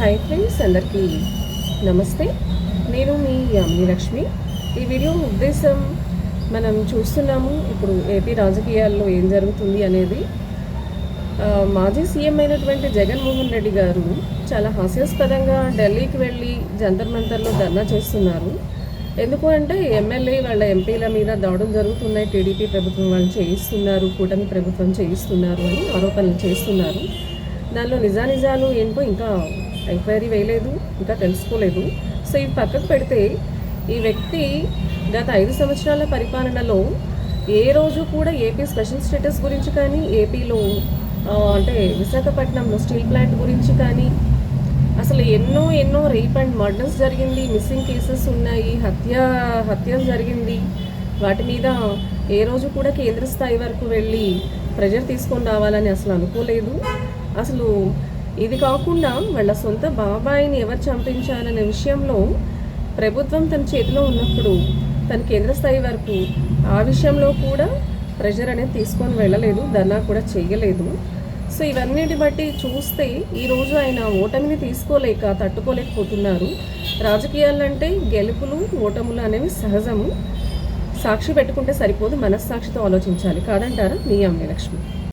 Hi friends అందరికీ నమస్తే. నేను మీ యామిని లక్ష్మి. ఈ వీడియో ఉద్దేశం మనం చూస్తున్నాము ఇప్పుడు ఏపీ రాజకీయాల్లో ఏం జరుగుతుంది అనేది. మాజీ సీఎం అయినటువంటి జగన్మోహన్ రెడ్డి గారు చాలా హాస్యాస్పదంగా ఢిల్లీకి వెళ్ళి జంతర్ మంతర్లో ధర్నా చేస్తున్నారు. ఎందుకు అంటే ఎమ్మెల్యే వాళ్ళ ఎంపీల మీద దాడులు జరుగుతున్నాయి టీడీపీ ప్రభుత్వం వాళ్ళు చేయిస్తున్నారు కూటమి ప్రభుత్వం చేయిస్తున్నారు అని ఆరోపణలు చేస్తున్నారు. దానిలో నిజానిజాలు ఏంటో ఇంకా ఎంక్వైరీ వేయలేదు ఇంకా తెలుసుకోలేదు. సో ఇవి పక్కకు పెడితే ఈ వ్యక్తి గత ఐదు సంవత్సరాల పరిపాలనలో ఏ రోజు కూడా ఏపీ స్పెషల్ స్టేటస్ గురించి కానీ ఏపీలో అంటే విశాఖపట్నంలో స్టీల్ ప్లాంట్ గురించి కానీ అసలు ఎన్నో ఎన్నో రేప్ అండ్ మర్డర్స్ జరిగింది మిస్సింగ్ కేసెస్ ఉన్నాయి హత్య హత్యలు జరిగింది. వాటి మీద ఏ రోజు కూడా కేంద్ర స్థాయి వరకు వెళ్ళి ప్రెజర్ తీసుకొని రావాలని అసలు అనుకోలేదు. అసలు ఇది కాకుండా వాళ్ళ సొంత బాబాయిని ఎవరు చంపించారనే విషయంలో ప్రభుత్వం తన చేతిలో ఉన్నప్పుడు తన కేంద్ర స్థాయి వరకు ఆ విషయంలో కూడా ప్రెషర్ అనేది తీసుకొని వెళ్ళలేదు ధర్నా కూడా చేయలేదు. సో ఇవన్నిటి బట్టి చూస్తే ఈరోజు ఆయన ఓటమిని తీసుకోలేక తట్టుకోలేకపోతున్నారు. రాజకీయాలంటే గెలుపులు ఓటములు అనేవి సహజము. సాక్షి పెట్టుకుంటే సరిపోదు మనస్సాక్షితో ఆలోచించాలి. కాదంటారా మీ అమ్మ లక్ష్మి?